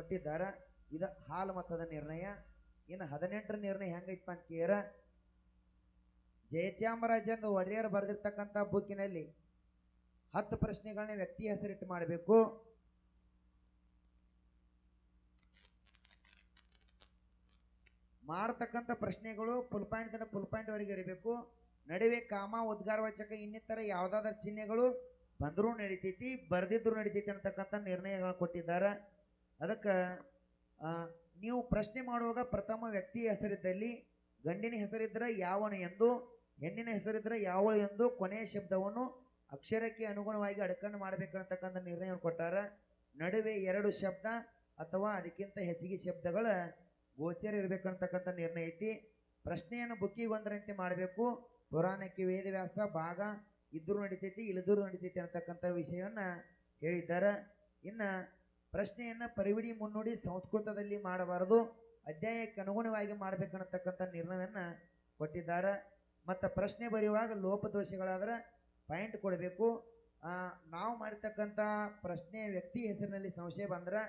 ಕೊಟ್ಟಿದ್ದಾರೆ. ಇದು ಹಾಲು ಮತದ ನಿರ್ಣಯ. ಇನ್ನು ಹದಿನೆಂಟರ ನಿರ್ಣಯ ಹೆಂಗೈತಪ್ಪ ಅಂತ ಕೇರ. ಜಯಚಾಮರಾಜಂದು ಒಡೆಯರ್ ಬರೆದಿರ್ತಕ್ಕಂಥ ಬುಕ್ಕಿನಲ್ಲಿ ಹತ್ತು ಪ್ರಶ್ನೆಗಳನ್ನ ವ್ಯಕ್ತಿ ಹೆಸರಿಟ್ಟು ಮಾಡಬೇಕು. ಮಾಡತಕ್ಕಂಥ ಪ್ರಶ್ನೆಗಳು ಫುಲ್ ಪಾಯಿಂಟ್ ಫುಲ್ ಪಾಯಿಂಟ್ ವರೆಗೆ ಇರಬೇಕು. ನಡುವೆ ಕಾಮ, ಉದ್ಗಾರವಾಚಕ ಇನ್ನಿತರ ಯಾವುದಾದ್ರೂ ಚಿಹ್ನೆಗಳು ಬಂದರೂ ನಡಿತೈತಿ, ಬರ್ದಿದ್ರು ನಡಿತೈತಿ ಅಂತಕ್ಕಂಥ ನಿರ್ಣಯಗಳು ಕೊಟ್ಟಿದ್ದಾರೆ. ಅದಕ್ಕೆ ನೀವು ಪ್ರಶ್ನೆ ಮಾಡುವಾಗ ಪ್ರಥಮ ವ್ಯಕ್ತಿ ಹೆಸರಿದ್ದಲ್ಲಿ ಗಂಡಿನ ಹೆಸರಿದ್ದರೆ ಯಾವನು ಎಂದು, ಹೆಣ್ಣಿನ ಹೆಸರಿದ್ದರೆ ಯಾವಳು ಎಂದು ಕೊನೆಯ ಶಬ್ದವನ್ನು ಅಕ್ಷರಕ್ಕೆ ಅನುಗುಣವಾಗಿ ಅಡಕಣ್ಣು ಮಾಡಬೇಕಂತಕ್ಕಂಥ ನಿರ್ಣಯವನ್ನು ಕೊಟ್ಟಾರ. ನಡುವೆ ಎರಡು ಶಬ್ದ ಅಥವಾ ಅದಕ್ಕಿಂತ ಹೆಚ್ಚಿಗೆ ಶಬ್ದಗಳ ಗೋಚರ ಇರಬೇಕಂತಕ್ಕಂಥ ನಿರ್ಣಯ ಐತಿ. ಪ್ರಶ್ನೆಯನ್ನು ಬುಕ್ಕಿಗೆ ಒಂದರಂತೆ ಮಾಡಬೇಕು. ಪುರಾಣಕ್ಕೆ ವೇದವ್ಯಾಸ ಭಾಗ ಇದ್ದರೂ ನಡಿತೈತಿ ಇಲ್ಲದರೂ ನಡಿತೈತಿ ಅಂತಕ್ಕಂಥ ವಿಷಯವನ್ನು ಹೇಳಿದ್ದಾರೆ. ಇನ್ನು ಪ್ರಶ್ನೆಯನ್ನು ಪರಿವಿಡಿ ಮುನ್ನುಡಿ ಸಂಸ್ಕೃತದಲ್ಲಿ ಮಾಡಬಾರದು. ಅಧ್ಯಾಯಕ್ಕೆ ಅನುಗುಣವಾಗಿ ಮಾಡಬೇಕನ್ನತಕ್ಕಂಥ ನಿರ್ಣಯವನ್ನು ಕೊಟ್ಟಿದ್ದಾರೆ. ಮತ್ತು ಪ್ರಶ್ನೆ ಬರೆಯುವಾಗ ಲೋಪದೋಷಗಳಾದರೆ ಪಾಯಿಂಟ್ ಕೊಡಬೇಕು. ನಾವು ಮಾಡಿರ್ತಕ್ಕಂಥ ಪ್ರಶ್ನೆ ವ್ಯಕ್ತಿ ಹೆಸರಿನಲ್ಲಿ ಸಂಶಯ ಬಂದ್ರೆ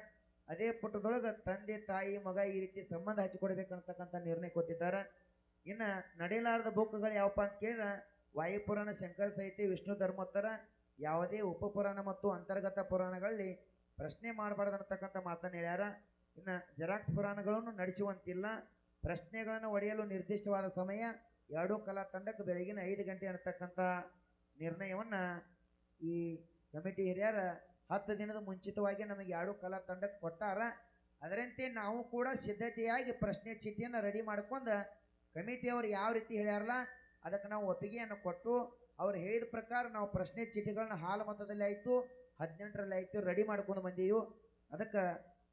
ಅದೇ ಪುಟದೊಳಗೆ ತಂದೆ, ತಾಯಿ, ಮಗ ಈ ರೀತಿ ಸಂಬಂಧ ಹಚ್ಚಿಕೊಡ್ಬೇಕನ್ನತಕ್ಕಂಥ ನಿರ್ಣಯ ಕೊಟ್ಟಿದ್ದಾರೆ. ಇನ್ನು ನಡೆಯಲಾರದ ಬುಕ್ಗಳು ಯಾವಪ್ಪ ಅಂತ ಕೇಳಿದ್ರೆ ವಾಯುಪುರಾಣ ಶಂಕರ, ಸಾಹಿತ್ಯ, ವಿಷ್ಣು ಧರ್ಮೋತ್ತರ, ಯಾವುದೇ ಉಪಪುರಾಣ ಮತ್ತು ಅಂತರ್ಗತ ಪುರಾಣಗಳಲ್ಲಿ ಪ್ರಶ್ನೆ ಮಾಡಬಾರ್ದು ಅನ್ನತಕ್ಕಂಥ ಮಾತನ್ನು ಹೇಳ್ಯಾರ. ಇನ್ನು ಜೆರಾಕ್ಸ್ ಪುರಾಣಗಳನ್ನು ನಡೆಸುವಂತಿಲ್ಲ. ಪ್ರಶ್ನೆಗಳನ್ನು ಒಡೆಯಲು ನಿರ್ದಿಷ್ಟವಾದ ಸಮಯ, ಎರಡೂ ಕಲಾ ತಂಡಕ್ಕೆ ಬೆಳಗಿನ ಐದು ಗಂಟೆ ಅನ್ನತಕ್ಕಂಥ ನಿರ್ಣಯವನ್ನು ಈ ಕಮಿಟಿ ಹಿರಿಯರ ಹತ್ತು ದಿನದ ಮುಂಚಿತವಾಗಿ ನಮಗೆ ಎರಡೂ ಕಲಾ ತಂಡಕ್ಕೆ ಕೊಟ್ಟಾರ. ಅದರಂತೆ ನಾವು ಕೂಡ ಸಿದ್ಧತೆಯಾಗಿ ಪ್ರಶ್ನೆ ಚೀಟಿಯನ್ನು ರೆಡಿ ಮಾಡ್ಕೊಂಡು ಕಮಿಟಿಯವರು ಯಾವ ರೀತಿ ಹೇಳ್ಯಾರಲ್ಲ, ಅದಕ್ಕೆ ನಾವು ಒಪ್ಪಿಗೆಯನ್ನು ಕೊಟ್ಟು, ಅವ್ರು ಹೇಳಿದ ಪ್ರಕಾರ ನಾವು ಪ್ರಶ್ನೆ ಚೀಟಿಗಳನ್ನ ಹಾಲು ಮತದಲ್ಲಿ ಆಯಿತು. ಹದಿನೆಂಟರಲ್ಲಿ ಆಯಿತು ರೆಡಿ ಮಾಡ್ಕೊಂಡು ಬಂದೀವಿ ಅದಕ್ಕೆ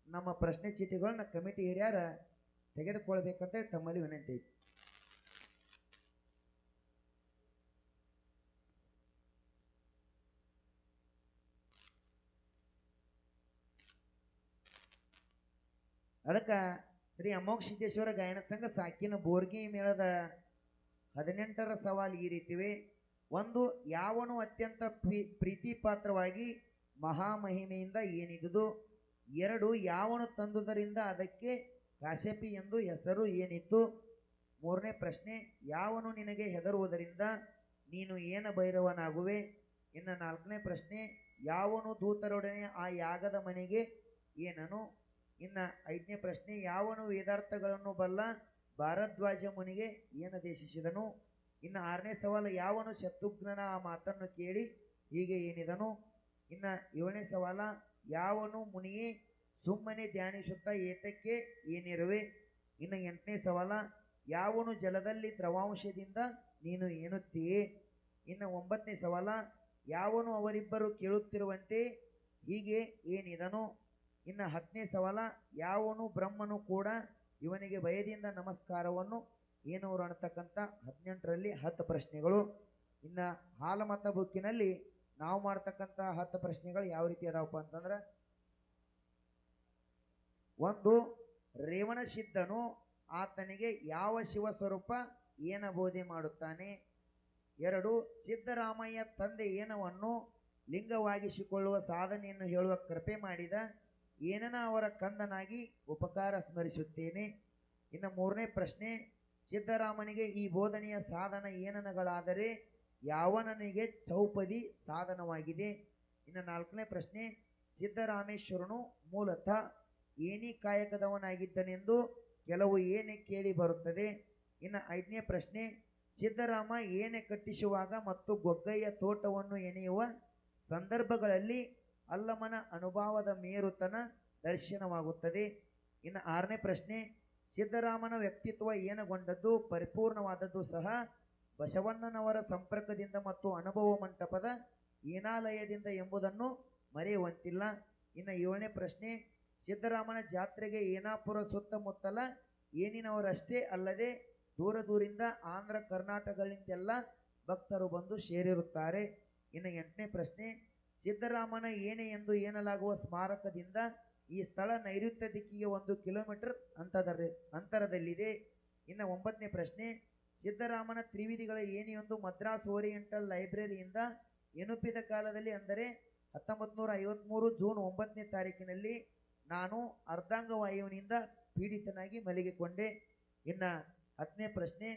ನಮ್ಮ ಪ್ರಶ್ನೆ ಚೀಟಿಗಳನ್ನ ಕಮಿಟಿ ಹಿರಿಯರ ತೆಗೆದುಕೊಳ್ಬೇಕಂತ ತಮ್ಮಲ್ಲಿ ವಿನಂತಿ ಅದಕ್ಕೆ ಶ್ರೀ ಅಮೋಘ ಸಿದ್ದೇಶ್ವರ ಗಾಯನ ಸಂಘ ಸಾಕಿನ ಬೋರ್ಗಿ ಮೇಳದ ಹದಿನೆಂಟರ ಸವಾಲು ಈ ರೀತಿವೆ. ಒಂದು, ಯಾವನು ಅತ್ಯಂತ ಪ್ರೀ ಪ್ರೀತಿ ಪಾತ್ರವಾಗಿ ಮಹಾಮಹಿಮೆಯಿಂದ ಏನಿದುದು? ಎರಡು ಯಾವನು ತಂದುದರಿಂದ ಅದಕ್ಕೆ ಕಾಶ್ಯಪಿ ಎಂದು ಹೆಸರು ಏನಿತ್ತು? ಮೂರನೇ ಪ್ರಶ್ನೆ, ಯಾವನು ನಿನಗೆ ಹೆದರುವುದರಿಂದ ನೀನು ಏನ ಭೈರವನಾಗುವೆ? ಇನ್ನು ನಾಲ್ಕನೇ ಪ್ರಶ್ನೆ, ಯಾವನು ದೂತರೊಡನೆ ಆ ಯಾಗದ ಮನೆಗೆ ಏನನು? ಇನ್ನು ಐದನೇ ಪ್ರಶ್ನೆ, ಯಾವನು ವೇದಾರ್ಥಗಳನ್ನು ಬಲ್ಲ ಭಾರದ್ವಾಜ ಮುನಿಗೆ ಏನದೇಶಿಸಿದನು ಇನ್ನು ಆರನೇ ಸವಾಲು, ಯಾವನು ಶತ್ರುಘ್ನನ ಆ ಮಾತನ್ನು ಕೇಳಿ ಹೀಗೆ ಏನಿದನು? ಇನ್ನು ಏಳನೇ ಸವಾಲ, ಯಾವನು ಮುನಿಯೇ, ಸುಮ್ಮನೆ ಧ್ಯಾನಿಸುತ್ತಾ ಏತಕ್ಕೆ ಏನಿರುವೆ? ಇನ್ನು ಎಂಟನೇ ಸವಾಲ, ಯಾವನು ಜಲದಲ್ಲಿ ದ್ರವಾಂಶದಿಂದ ನೀನು ಏನುತ್ತೀಯೇ? ಇನ್ನು ಒಂಬತ್ತನೇ ಸವಾಲ, ಯಾವನು ಅವರಿಬ್ಬರು ಕೇಳುತ್ತಿರುವಂತೆ ಹೀಗೆ ಏನಿದನು? ಇನ್ನು ಹತ್ತನೇ ಸವಾಲ, ಯಾವನು ಬ್ರಹ್ಮನು ಕೂಡ ಇವನಿಗೆ ಭಯದಿಂದ ನಮಸ್ಕಾರವನ್ನು ಏನವರು ಅನ್ನತಕ್ಕಂಥ ಹದಿನೆಂಟರಲ್ಲಿ ಹತ್ತು ಪ್ರಶ್ನೆಗಳು. ಇನ್ನು ಹಾಲಮತ ಬುಕ್ಕಿನಲ್ಲಿ ನಾವು ಮಾಡ್ತಕ್ಕಂಥ ಹತ್ತು ಪ್ರಶ್ನೆಗಳು ಯಾವ ರೀತಿ ಅದಾವಪ್ಪ ಅಂತಂದ್ರೆ, ಒಂದು, ರೇವಣ ಸಿದ್ಧನು ಆತನಿಗೆ ಯಾವ ಶಿವ ಸ್ವರೂಪ ಏನ ಬೋಧೆ ಮಾಡುತ್ತಾನೆ? ಎರಡು, ಸಿದ್ದರಾಮಯ್ಯ ತಂದೆ ಏನವನ್ನು ಲಿಂಗವಾಗಿಸಿಕೊಳ್ಳುವ ಸಾಧನೆಯನ್ನು ಹೇಳುವ ಕೃಪೆ ಮಾಡಿದ ಏನನ ಅವರ ಕಂದನಾಗಿ ಉಪಕಾರ ಸ್ಮರಿಸುತ್ತೇನೆ? ಇನ್ನು ಮೂರನೇ ಪ್ರಶ್ನೆ, ಸಿದ್ದರಾಮನಿಗೆ ಈ ಬೋಧನೆಯ ಸಾಧನ ಏನನಗಳಾದರೆ ಯಾವನನಿಗೆ ಚೌಪದಿ ಸಾಧನವಾಗಿದೆ? ಇನ್ನು ನಾಲ್ಕನೇ ಪ್ರಶ್ನೆ, ಸಿದ್ದರಾಮೇಶ್ವರನು ಮೂಲತಃ ಏನಿ ಕಾಯಕದವನಾಗಿದ್ದನೆಂದು ಕೆಲವು ಏನೆ ಕೇಳಿ ಬರುತ್ತದೆ. ಇನ್ನು ಐದನೇ ಪ್ರಶ್ನೆ, ಸಿದ್ದರಾಮ ಏನೆ ಕಟ್ಟಿಸುವಾಗ ಮತ್ತು ಗೊಗ್ಗಯ್ಯ ತೋಟವನ್ನು ಎನೆಯುವ ಸಂದರ್ಭಗಳಲ್ಲಿ ಅಲ್ಲಮನ ಅನುಭವದ ಮೇರುತನ ದರ್ಶನವಾಗುತ್ತದೆ. ಇನ್ನು ಆರನೇ ಪ್ರಶ್ನೆ, ಸಿದ್ದರಾಮನ ವ್ಯಕ್ತಿತ್ವ ಏನಗೊಂಡದ್ದು? ಪರಿಪೂರ್ಣವಾದದ್ದು ಸಹ ಬಸವಣ್ಣನವರ ಸಂಪರ್ಕದಿಂದ ಮತ್ತು ಅನುಭವ ಮಂಟಪದ ಏನಾಲಯದಿಂದ ಎಂಬುದನ್ನು ಮರೆಯುವಂತಿಲ್ಲ. ಇನ್ನು ಏಳನೇ ಪ್ರಶ್ನೆ, ಸಿದ್ದರಾಮನ ಜಾತ್ರೆಗೆ ಏನಾಪುರ ಸುತ್ತಮುತ್ತಲ ಏನಿನವರಷ್ಟೇ ಅಲ್ಲದೆ ದೂರ ದೂರಿಂದ ಆಂಧ್ರ ಕರ್ನಾಟಕಗಳಿಂದೆಲ್ಲ ಭಕ್ತರು ಬಂದು ಸೇರಿರುತ್ತಾರೆ. ಇನ್ನು ಎಂಟನೇ ಪ್ರಶ್ನೆ, ಸಿದ್ದರಾಮನ ಏನೆ ಎಂದು ಏನಲಾಗುವ ಸ್ಮಾರಕದಿಂದ ಈ ಸ್ಥಳ ನೈಋತ್ಯ ದಿಕ್ಕಿಗೆ ಒಂದು ಕಿಲೋಮೀಟರ್ ಅಂತದರ ಅಂತರದಲ್ಲಿದೆ. ಇನ್ನು ಒಂಬತ್ತನೇ ಪ್ರಶ್ನೆ ಸಿದ್ದರಾಮನ ತ್ರಿವಿಧಿಗಳ ಏನಿಯೊಂದು ಮದ್ರಾಸ್ ಓರಿಯೆಂಟಲ್ ಲೈಬ್ರರಿಯಿಂದ ಎನುಪಿದ ಕಾಲದಲ್ಲಿ ಅಂದರೆ ಹತ್ತೊಂಬತ್ತು ನೂರ ಐವತ್ತ್ಮೂರು ಜೂನ್ ಒಂಬತ್ತನೇ ತಾರೀಕಿನಲ್ಲಿ ನಾನು ಅರ್ಧಾಂಗವಾಯುವಿನಿಂದ ಪೀಡಿತನಾಗಿ ಮಲಗಿಕೊಂಡೆ. ಇನ್ನ ಹತ್ತನೇ ಪ್ರಶ್ನೆ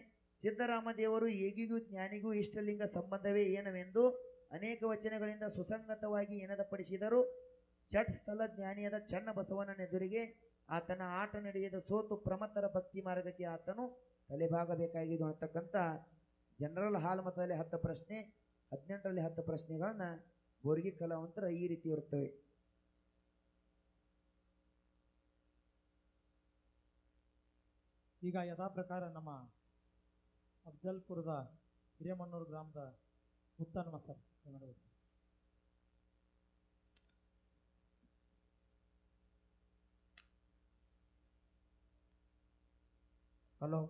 ಸಿದ್ದರಾಮ ದೇವರು ಹೇಗಿಗೂ ಜ್ಞಾನಿಗೂ ಇಷ್ಟಲಿಂಗ ಸಂಬಂಧವೇ ಏನವೆಂದು ಅನೇಕ ವಚನಗಳಿಂದ ಸುಸಂಗತವಾಗಿ ಏನದಪಡಿಸಿದರು. ಷಟ್ ಸ್ಥಳ ಜ್ಞಾನಿಯಾದ ಚನ್ನ ಬಸವಣ್ಣನೆದುರಿಗೆ ಆತನ ಆಟ ನಡೆಯದ ಸೋತು ಪ್ರಮತ್ತರ ಭಕ್ತಿ ಮಾರ್ಗಕ್ಕೆ ಆತನು ತಲೆಬಾಗಬೇಕಾಗಿದ್ದು ಅಂತಕ್ಕಂಥ ಜನರಲ್ ಹಾಲ್ ಮತದಲ್ಲಿ ಹತ್ತು ಪ್ರಶ್ನೆ, ಹದಿನೆಂಟರಲ್ಲಿ ಹತ್ತು ಪ್ರಶ್ನೆಗಳನ್ನ ಬೋರ್ಗಿ ಕಲಾವಂತರ ಈ ರೀತಿ ಇರುತ್ತವೆ. ಈಗ ಯಥಾ ಪ್ರಕಾರ ನಮ್ಮ ಅಫ್ಜಲ್ಪುರದ ಹಿರೇಮಣ್ಣೂರು ಗ್ರಾಮದ ಮುತ್ತನ್ನ ಸರ್ ಮಾಡಬೇಕು ಹಲೋ